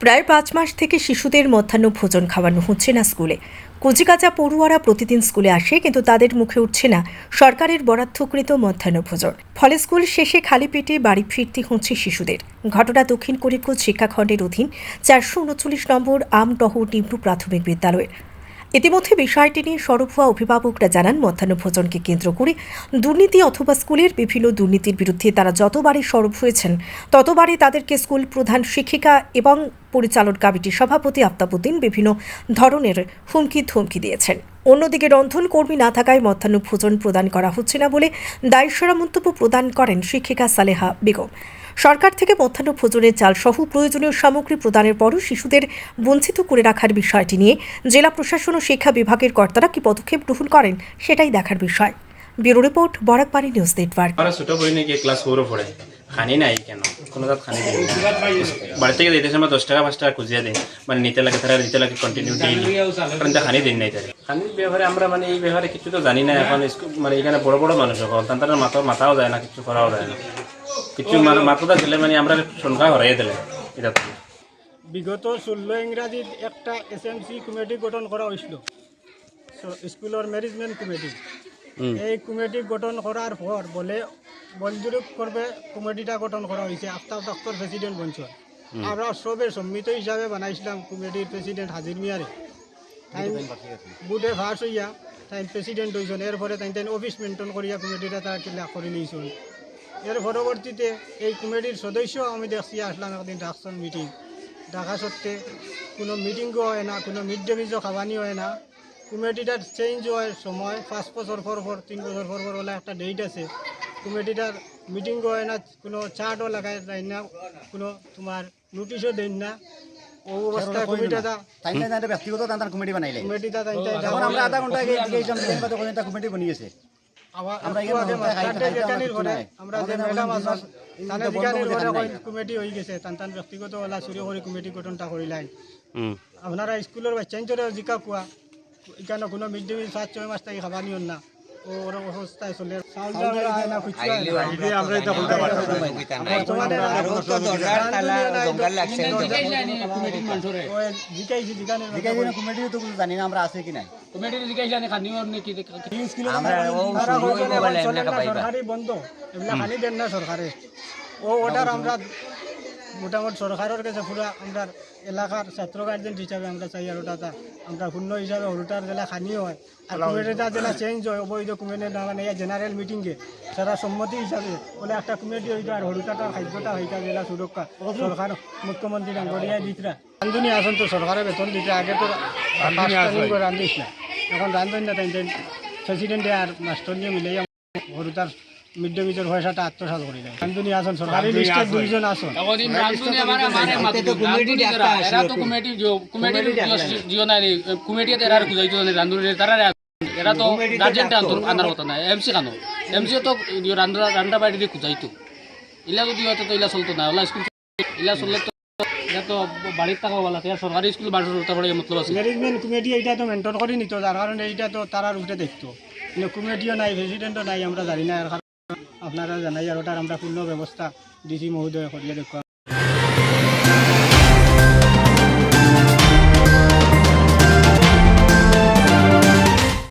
প্রায় পাঁচ মাস থেকে শিশুদের মধ্যাহ্ন ভোজন খাওয়ানো হচ্ছে না স্কুলে। কুচিকাচা পড়ুয়ারা প্রতিদিন স্কুলে আসে, কিন্তু তাদের মুখে উঠছে না সরকারের বরাদ্দকৃত মধ্যাহ্ন ভোজন। ফলে স্কুল শেষে খালি পেটে বাড়ি ফিরতে হচ্ছে শিশুদের। ঘটনা দক্ষিণ করিমগঞ্জ শিক্ষাখণ্ডের অধীন চারশো উনচল্লিশ নম্বর আমটহর নিম্ন প্রাথমিক বিদ্যালয়ের। ইতিমধ্যে বিষয়টি নিয়ে সরব হওয়া অভিভাবকরা জানান মধ্যাহ্ন ভোজনকে কেন্দ্র করে দুর্নীতি অথবা স্কুলের বিভিন্ন দুর্নীতির বিরুদ্ধে তারা যতবারই সরব হয়েছেন, ততবারই তাদেরকে স্কুল প্রধান শিক্ষিকা এবং পরিচালন কমিটির সভাপতি আফতাবুদ্দিন বিভিন্ন ধরনের হুমকি ধমকি দিয়েছেন। অন্যদিকে রন্ধন কর্মী না থাকায় মধ্যাহ্ন ভোজন প্রদান করা হচ্ছে না বলে দায়সরা মন্তব্য প্রদান করেন শিক্ষিকা সালেহা বেগম। সরকার থেকে মধ্যাহ্ন ভোজনের চাল সহ প্রয়োজনীয় সামগ্রী প্রদানের পরও শিশুদের বঞ্চিত করে রাখার বিষয়টি নিয়ে জেলা প্রশাসন ও শিক্ষা বিভাগের কর্তারা কি পদক্ষেপ গ্রহণ করেন সেটাই দেখার বিষয়। Bureau report, Barakbari news network. আমার ছোট বই নাকি ক্লাস ফোরও পড়ে। খানি নাই কেন? কোনো তাত খানি দিই বাড়ি থেকে দিতে সময় দশ টাকা, পাঁচ টাকা খুঁজিয়ে দেয় মানে নিতে লাগে তারা নিতে লাগে কন্টিনিউ ডেইলি কারণ তা খানি দিন নাই তারা খানির ব্যাপারে আমরা মানে এই ব্যাপারে কিছু তো জানি না। এখন মানে এখানে বড় বড় মানুষ সকল তাদের মাথা মাথাও যায় না, কিছু করাও যায় না। কিছু মানে মাথাটা দিলে মানে আমরা সংখ্যা হরাই দিলে এটা। বিগত ষোলো ইংরাজিত একটা এস এম সি কমিটি গঠন করা হয়েছিল স্কুলের ম্যানেজমেন্ট কমিটি এই কমিটি গঠন করার পর বলে বলজুরুপ করবে কমিটিটা গঠন করা হয়েছে আফতাব দপ্তর প্রেসিডেন্ট বঞ্চল আমরা সবে সম্মিত হিসাবে বানাইছিলাম কমিটির প্রেসিডেন্ট হাজির মিয়ারে তাই বুটে ফাঁস হইয়া তাই প্রেসিডেন্ট হয়েছেন এরপরে তাই তাই অফিস মেনটেন করিয়া কমিটিটা তারা কিলা করে নিয়েছেন এর পরবর্তীতে এই কমিটির সদস্য আমি দেখছি আসলাম একদিন ডাকসন মিটিং ডাকা সত্ত্বে কোনো মিটিংও হয় না কোনো মিড ডে মিলও খাওয়ানি হয় না। কমিটিটার চেঞ্জ হয় সময় পাঁচ বছর পর পর তিন বছর পর পর বলে একটা ডেট আছে। কমিটিটার মিটিংও হয় না কোনো চার্টও লাগাই দেয় না কোনো তোমার নোটিশও দেন না। ও অবস্থায় কমিটিটা তাই ব্যক্তিগত কমিটি বানাইলে। কমিটিটা তাই আমরা আধা ঘণ্টা আগে কমিটি বনি গেছে আবার আমরা যে ম্যাডাম তানে। কমিটি হয়ে গেছে তান তান ব্যক্তিগত ওলা চুরি করে কমিটি গঠনটা করিলাই আপনারা স্কুলের বাচ্চা জিকা কোয়া। এখানে কোনো মিড ডে মিল সাত ছয় মাস থেকে খাবার নিয়ন না। ওর অবস্থায় চলে। আমরা এটা বলতে তো জানি না আমরা আছে কি নাই। সরকারি বন্ধ। এগুলা খালি দেন না সরকারে। ও অর্ডার আমরা মোটামুটি সরকারের কাছে পুরা আমরা এলাকার ছাত্র গার্জেন হিসাবে আমরা চাই আর ওটা আমরা শূন্য হিসাবে হলুটার জেলা খানি হয়। আর কমিটিটা জেলা চেঞ্জ হয় অবৈধ কমিটি না মানে জেনারেল মিটিংয়ে সেটা সম্মতি হিসাবে বলে একটা কমিটি হইতো আর হলুটাটার খাদ্যটা হইতা জেলা সুরক্ষা। সরকার মুখ্যমন্ত্রী গড়িয়া দিতরা। রান্ধুনি আসন তো সরকারের বেতন দিতে। আগে তো রান্ধিস না। এখন রান্ধন না তাই প্রেসিডেন্টে আর মাস্টার নিয়ে মিলে হরুতার মিড ডে মিলের পয়সাটা আত্মসাত করে দেয় রান্ধুনি আসন সরকারি লিস্টে দুইজন আসন। এরা তো গার্জেনটা আনার কথা না। এমসি কানো? এমসি তো রান্না রান্না বাড়ি দিয়ে খুঁজাইতো ইলা যদি হতো তো ইলা চলতো না। ওলা স্কুল ইলা চললে তো ইলা তো বাড়ির টাকা বলা সরকারি স্কুল বাড়ির তারপরে মতলব আছে। ম্যানেজমেন্ট কমিটি এইটা তো মেনটেন করে নিত যার কারণে এইটা তো তারার উপরে দেখতো। কিন্তু কমিটিও নাই প্রেসিডেন্টও নাই আমরা জানি না। আপনারা জানাই আর ওটার আমরা পূর্ণ ব্যবস্থা ডিসি মহোদয় করিয়ে দেখো